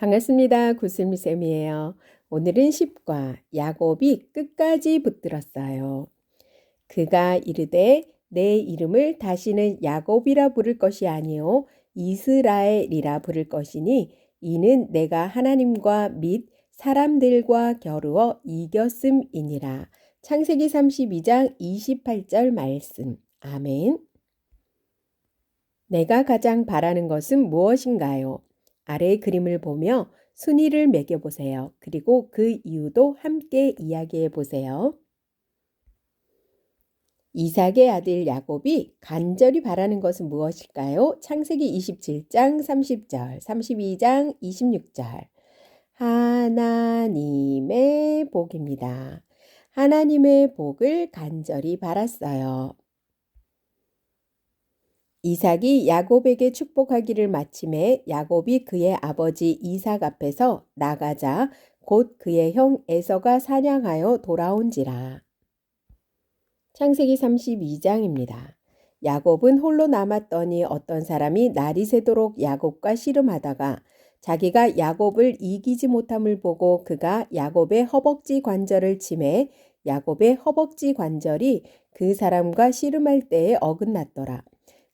반갑습니다. 구슬미쌤이에요. 오늘은 10과 야곱이 끝까지 붙들었어요. 그가 이르되 내 이름을 다시는 야곱이라 부를 것이 아니요 이스라엘이라 부를 것이니 이는 내가 하나님과 및 사람들과 겨루어 이겼음이니라. 창세기 32장 28절 말씀. 아멘. 내가 가장 바라는 것은 무엇인가요? 아래의 그림을 보며 순위를 매겨보세요. 그리고 그 이유도 함께 이야기해 보세요. 이삭의 아들 야곱이 간절히 바라는 것은 무엇일까요? 창세기 27장 30절, 32장 26절. 하나님의 복입니다. 하나님의 복을 간절히 바랐어요. 이삭이 야곱에게 축복하기를 마침에 야곱이 그의 아버지 이삭 앞에서 나가자 곧 그의 형 에서가 사냥하여 돌아온지라. 창세기 32장입니다. 야곱은 홀로 남았더니 어떤 사람이 날이 새도록 야곱과 씨름하다가 자기가 야곱을 이기지 못함을 보고 그가 야곱의 허벅지 관절을 침해 야곱의 허벅지 관절이 그 사람과 씨름할 때에 어긋났더라.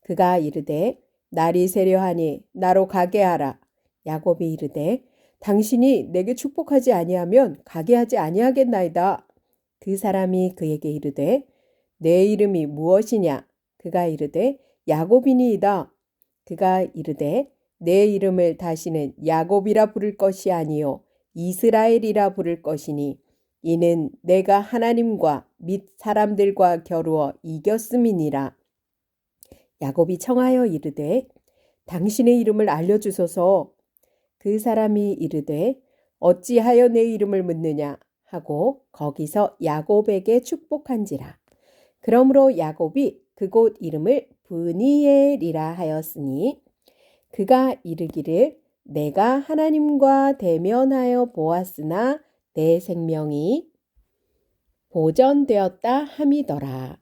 그가 이르되 날이 세려하니 나로 가게 하라. 야곱이 이르되 당신이 내게 축복하지 아니하면 가게 하지 아니하겠나이다. 그 사람이 그에게 이르되 내 이름이 무엇이냐? 그가 이르되 야곱이니이다. 그가 이르되 내 이름을 다시는 야곱이라 부를 것이 아니요 이스라엘이라 부를 것이니 이는 내가 하나님과 및 사람들과 겨루어 이겼음이니라. 야곱이 청하여 이르되 당신의 이름을 알려주소서 그 사람이 이르되 어찌하여 내 이름을 묻느냐 하고 거기서 야곱에게 축복한지라. 그러므로 야곱이 그곳 이름을 브니엘이라 하였으니 그가 이르기를 내가 하나님과 대면하여 보았으나 내 생명이 보전되었다 함이더라.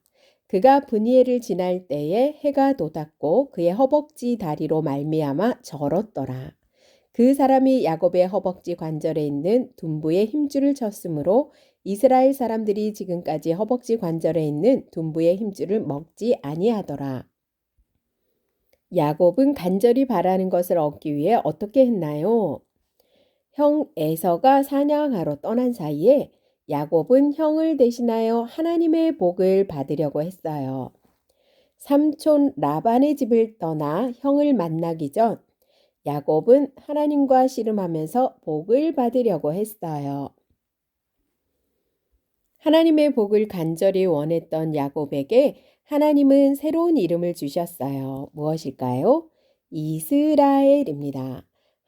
그가 분이엘을 지날 때에 해가 돋았고 그의 허벅지 다리로 말미암아 절었더라. 그 사람이 야곱의 허벅지 관절에 있는 둔부에 힘줄을 쳤으므로 이스라엘 사람들이 지금까지 허벅지 관절에 있는 둔부의 힘줄을 먹지 아니하더라. 야곱은 간절히 바라는 것을 얻기 위해 어떻게 했나요? 형 에서가 사냥하러 떠난 사이에 야곱은 형을 대신하여 하나님의 복을 받으려고 했어요. 삼촌 라반의 집을 떠나 형을 만나기 전 야곱은 하나님과 씨름하면서 복을 받으려고 했어요. 하나님의 복을 간절히 원했던 야곱에게 하나님은 새로운 이름을 주셨어요. 무엇일까요? 이스라엘입니다.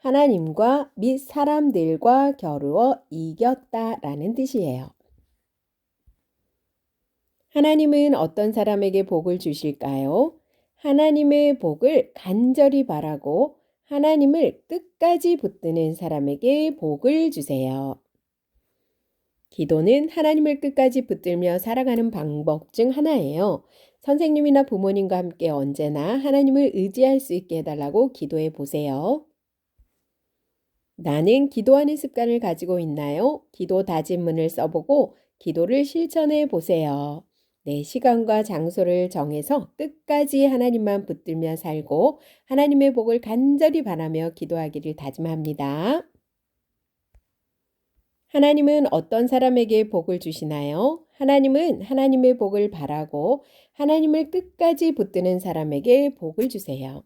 하나님과 및 사람들과 겨루어 이겼다라는 뜻이에요. 하나님은 어떤 사람에게 복을 주실까요? 하나님의 복을 간절히 바라고 하나님을 끝까지 붙드는 사람에게 복을 주세요. 기도는 하나님을 끝까지 붙들며 살아가는 방법 중 하나예요. 선생님이나 부모님과 함께 언제나 하나님을 의지할 수 있게 해달라고 기도해 보세요. 나는 기도하는 습관을 가지고 있나요? 기도 다짐문을 써보고 기도를 실천해 보세요. 내 시간과 장소를 정해서 끝까지 하나님만 붙들며 살고 하나님의 복을 간절히 바라며 기도하기를 다짐합니다. 하나님은 어떤 사람에게 복을 주시나요? 하나님은 하나님의 복을 바라고 하나님을 끝까지 붙드는 사람에게 복을 주세요.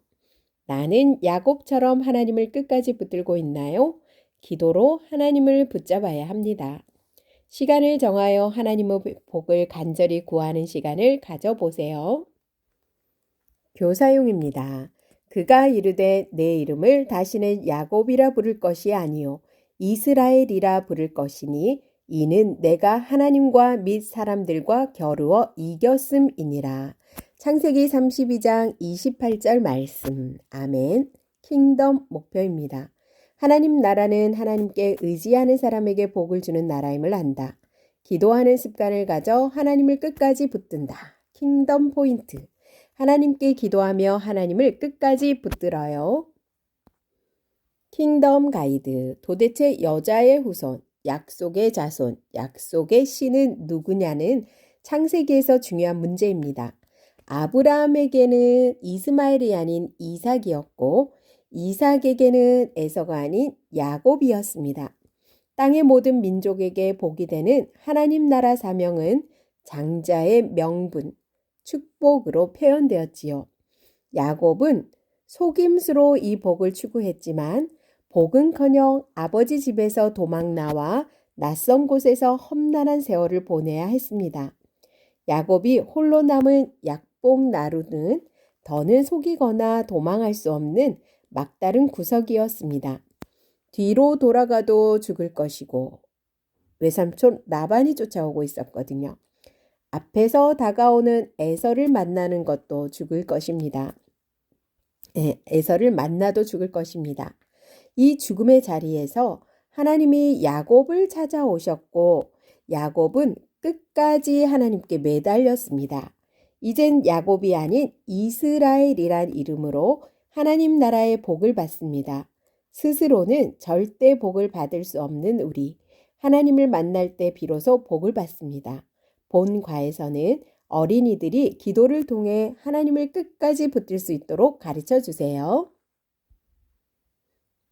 나는 야곱처럼 하나님을 끝까지 붙들고 있나요? 기도로 하나님을 붙잡아야 합니다. 시간을 정하여 하나님의 복을 간절히 구하는 시간을 가져보세요. 교사용입니다. 그가 이르되 내 이름을 다시는 야곱이라 부를 것이 아니요 이스라엘이라 부를 것이니 이는 내가 하나님과 및 사람들과 겨루어 이겼음이니라. 창세기 32장 28절 말씀. 아멘. 킹덤 목표입니다. 하나님 나라는 하나님께 의지하는 사람에게 복을 주는 나라임을 안다. 기도하는 습관을 가져 하나님을 끝까지 붙든다. 킹덤 포인트. 하나님께 기도하며 하나님을 끝까지 붙들어요. 킹덤 가이드 도대체 여자의 후손, 약속의 자손, 약속의 씨는 누구냐는 창세기에서 중요한 문제입니다. 아브라함에게는 이스마엘이 아닌 이삭이었고 이삭에게는 에서가 아닌 야곱이었습니다. 땅의 모든 민족에게 복이 되는 하나님 나라 사명은 장자의 명분, 축복으로 표현되었지요. 야곱은 속임수로 이 복을 추구했지만 복은커녕 아버지 집에서 도망 나와 낯선 곳에서 험난한 세월을 보내야 했습니다. 야곱이 홀로 남은 약 복 나루는 더는 속이거나 도망할 수 없는 막다른 구석이었습니다. 뒤로 돌아가도 죽을 것이고 외삼촌 라반이 쫓아오고 있었거든요. 앞에서 다가오는 에서를 만나는 것도 죽을 것입니다. 예, 에서를 만나도 죽을 것입니다. 이 죽음의 자리에서 하나님이 야곱을 찾아오셨고 야곱은 끝까지 하나님께 매달렸습니다. 이젠 야곱이 아닌 이스라엘이란 이름으로 하나님 나라의 복을 받습니다. 스스로는 절대 복을 받을 수 없는 우리. 하나님을 만날 때 비로소 복을 받습니다. 본과에서는 어린이들이 기도를 통해 하나님을 끝까지 붙들 수 있도록 가르쳐 주세요.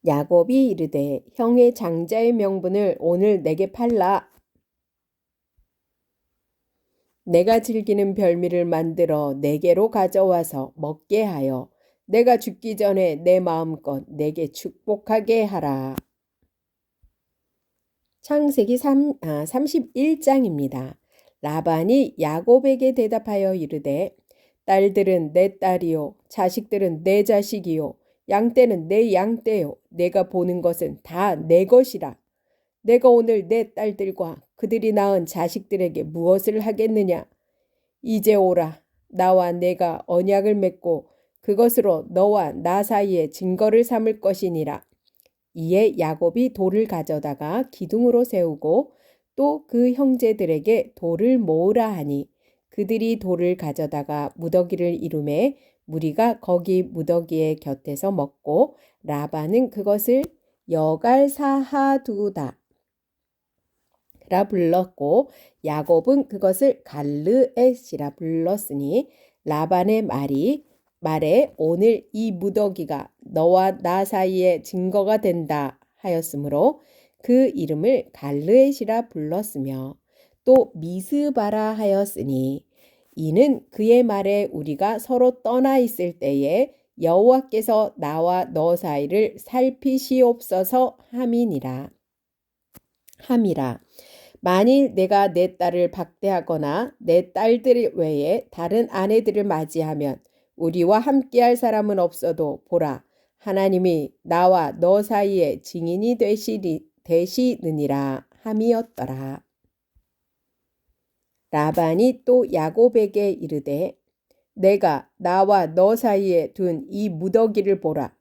야곱이 이르되 형의 장자의 명분을 오늘 내게 팔라. 내가 즐기는 별미를 만들어 내게로 가져와서 먹게 하여 내가 죽기 전에 내 마음껏 내게 축복하게 하라. 창세기 3, 아, 31장입니다. 라반이 야곱에게 대답하여 이르되 딸들은 내 딸이요 자식들은 내 자식이요 양떼는 내 양떼요 내가 보는 것은 다 내 것이라 내가 오늘 내 딸들과 그들이 낳은 자식들에게 무엇을 하겠느냐? 이제 오라. 나와 내가 언약을 맺고 그것으로 너와 나 사이에 증거를 삼을 것이니라. 이에 야곱이 돌을 가져다가 기둥으로 세우고 또 그 형제들에게 돌을 모으라 하니 그들이 돌을 가져다가 무더기를 이루매 무리가 거기 무더기의 곁에서 먹고 라반은 그것을 여갈사하두다 라 불렀고 야곱은 그것을 갈르엣이라 불렀으니 라반의 말이 말에 오늘 이 무더기가 너와 나 사이에 증거가 된다 하였으므로 그 이름을 갈르엣이라 불렀으며 또 미스바라 하였으니 이는 그의 말에 우리가 서로 떠나 있을 때에 여호와께서 나와 너 사이를 살피시옵소서 함이니라. 함이라 만일 내가 내 딸을 박대하거나 내 딸들 외에 다른 아내들을 맞이하면 우리와 함께할 사람은 없어도 보라 하나님이 나와 너 사이에 증인이 되시리, 되시느니라 함이었더라. 라반이 또 야곱에게 이르되 내가 나와 너 사이에 둔 이 무더기를 보라.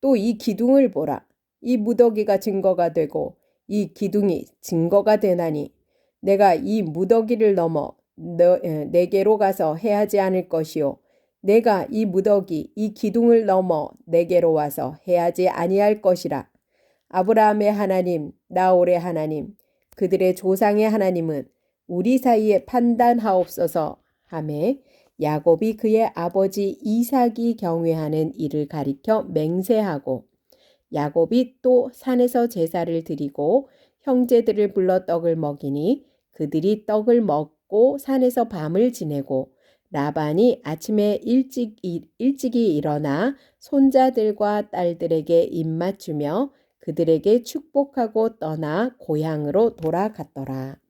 또 이 기둥을 보라. 이 무더기가 증거가 되고 이 기둥이 증거가 되나니 내가 이 무더기를 넘어 너, 내게로 가서 해하지 않을 것이요. 내가 이 무더기 이 기둥을 넘어 내게로 와서 해하지 아니할 것이라. 아브라함의 하나님 나홀의 하나님 그들의 조상의 하나님은 우리 사이에 판단하옵소서. 하매 야곱이 그의 아버지 이삭이 경외하는 이를 가리켜 맹세하고 야곱이 또 산에서 제사를 드리고 형제들을 불러 떡을 먹이니 그들이 떡을 먹고 산에서 밤을 지내고 라반이 아침에 일찍, 일찍이 일어나 손자들과 딸들에게 입맞추며 그들에게 축복하고 떠나 고향으로 돌아갔더라.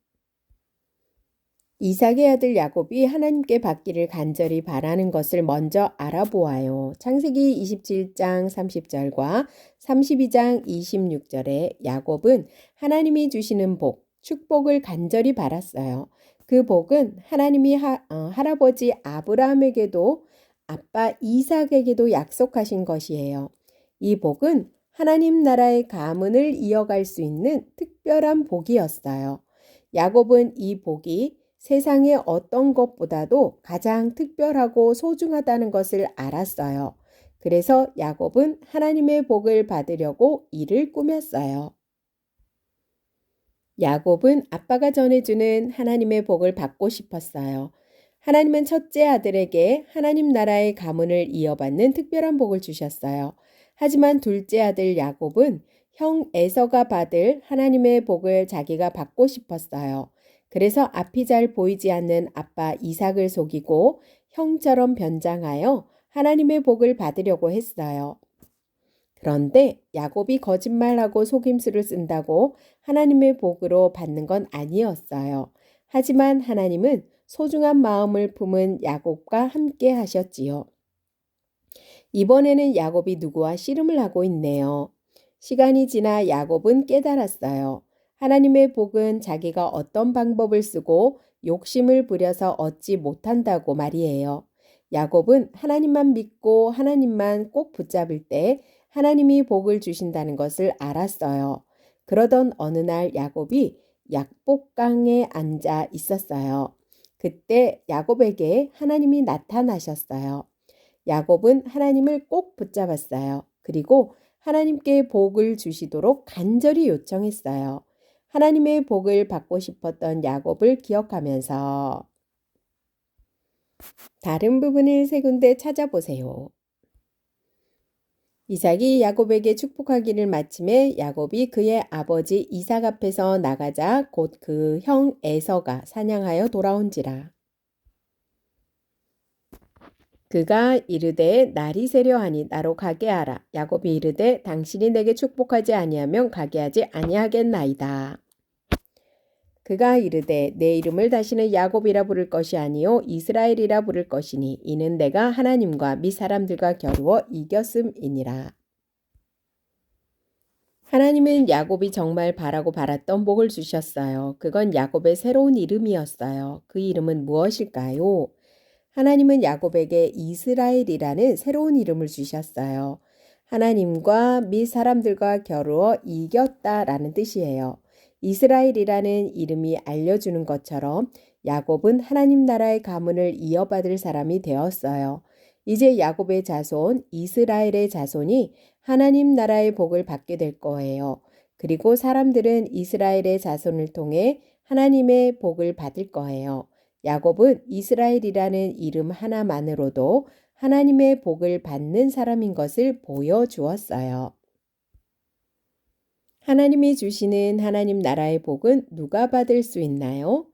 이삭의 아들 야곱이 하나님께 받기를 간절히 바라는 것을 먼저 알아보아요. 창세기 27장 30절과 32장 26절에 야곱은 하나님이 주시는 복, 축복을 간절히 바랐어요. 그 복은 하나님이 하, 어, 할아버지 아브라함에게도 아빠 이삭에게도 약속하신 것이에요. 이 복은 하나님 나라의 가문을 이어갈 수 있는 특별한 복이었어요. 야곱은 이 복이 세상의 어떤 것보다도 가장 특별하고 소중하다는 것을 알았어요. 그래서 야곱은 하나님의 복을 받으려고 이를 꾸몄어요. 야곱은 아빠가 전해주는 하나님의 복을 받고 싶었어요. 하나님은 첫째 아들에게 하나님 나라의 가문을 이어받는 특별한 복을 주셨어요. 하지만 둘째 아들 야곱은 형 에서가 받을 하나님의 복을 자기가 받고 싶었어요. 그래서 앞이 잘 보이지 않는 아빠 이삭을 속이고 형처럼 변장하여 하나님의 복을 받으려고 했어요. 그런데 야곱이 거짓말하고 속임수를 쓴다고 하나님의 복으로 받는 건 아니었어요. 하지만 하나님은 소중한 마음을 품은 야곱과 함께 하셨지요. 이번에는 야곱이 누구와 씨름을 하고 있네요. 시간이 지나 야곱은 깨달았어요. 하나님의 복은 자기가 어떤 방법을 쓰고 욕심을 부려서 얻지 못한다고 말이에요. 야곱은 하나님만 믿고 하나님만 꼭 붙잡을 때 하나님이 복을 주신다는 것을 알았어요. 그러던 어느 날 야곱이 약복강에 앉아 있었어요. 그때 야곱에게 하나님이 나타나셨어요. 야곱은 하나님을 꼭 붙잡았어요. 그리고 하나님께 복을 주시도록 간절히 요청했어요. 하나님의 복을 받고 싶었던 야곱을 기억하면서 다른 부분을 세 군데 찾아보세요. 이삭이 야곱에게 축복하기를 마침에 야곱이 그의 아버지 이삭 앞에서 나가자 곧 그 형 에서가 사냥하여 돌아온지라. 그가 이르되 날이 세려 하니 나로 가게 하라. 야곱이 이르되 당신이 내게 축복하지 아니하면 가게 하지 아니하겠나이다. 그가 이르되 내 이름을 다시는 야곱이라 부를 것이 아니요 이스라엘이라 부를 것이니 이는 내가 하나님과 미 사람들과 겨루어 이겼음이니라. 하나님은 야곱이 정말 바라고 바랐던 복을 주셨어요. 그건 야곱의 새로운 이름이었어요. 그 이름은 무엇일까요? 하나님은 야곱에게 이스라엘이라는 새로운 이름을 주셨어요. 하나님과 미 사람들과 겨루어 이겼다라는 뜻이에요. 이스라엘이라는 이름이 알려주는 것처럼 야곱은 하나님 나라의 가문을 이어받을 사람이 되었어요. 이제 야곱의 자손, 이스라엘의 자손이 하나님 나라의 복을 받게 될 거예요. 그리고 사람들은 이스라엘의 자손을 통해 하나님의 복을 받을 거예요. 야곱은 이스라엘이라는 이름 하나만으로도 하나님의 복을 받는 사람인 것을 보여주었어요. 하나님이 주시는 하나님 나라의 복은 누가 받을 수 있나요?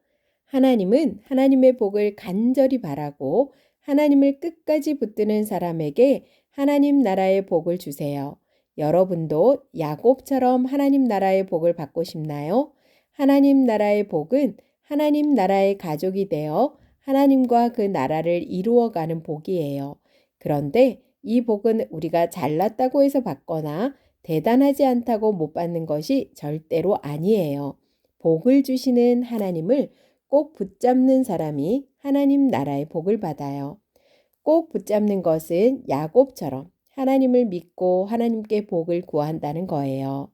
하나님은 하나님의 복을 간절히 바라고 하나님을 끝까지 붙드는 사람에게 하나님 나라의 복을 주세요. 여러분도 야곱처럼 하나님 나라의 복을 받고 싶나요? 하나님 나라의 복은 하나님 나라의 가족이 되어 하나님과 그 나라를 이루어가는 복이에요. 그런데 이 복은 우리가 잘났다고 해서 받거나 대단하지 않다고 못 받는 것이 절대로 아니에요. 복을 주시는 하나님을 꼭 붙잡는 사람이 하나님 나라의 복을 받아요. 꼭 붙잡는 것은 야곱처럼 하나님을 믿고 하나님께 복을 구한다는 거예요.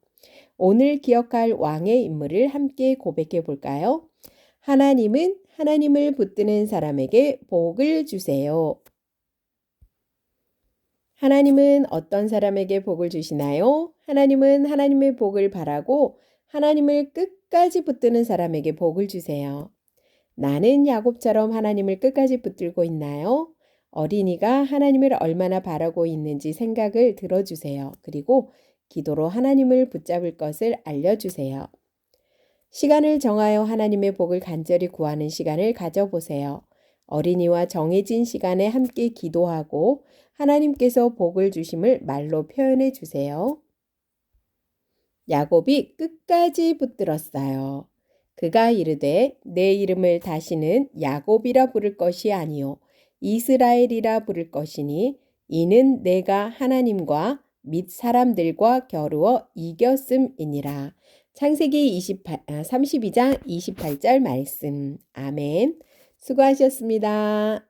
오늘 기억할 왕의 인물을 함께 고백해 볼까요? 하나님은 하나님을 붙드는 사람에게 복을 주세요. 하나님은 어떤 사람에게 복을 주시나요? 하나님은 하나님의 복을 바라고 하나님을 끝까지 붙드는 사람에게 복을 주세요. 나는 야곱처럼 하나님을 끝까지 붙들고 있나요? 어린이가 하나님을 얼마나 바라고 있는지 생각을 들어주세요. 그리고 기도로 하나님을 붙잡을 것을 알려주세요. 시간을 정하여 하나님의 복을 간절히 구하는 시간을 가져보세요. 어린이와 정해진 시간에 함께 기도하고 하나님께서 복을 주심을 말로 표현해 주세요. 야곱이 끝까지 붙들었어요. 그가 이르되 내 이름을 다시는 야곱이라 부를 것이 아니요 이스라엘이라 부를 것이니 이는 내가 하나님과 및 사람들과 겨루어 이겼음이니라. 창세기 28, 32장 28절 말씀. 아멘. 수고하셨습니다.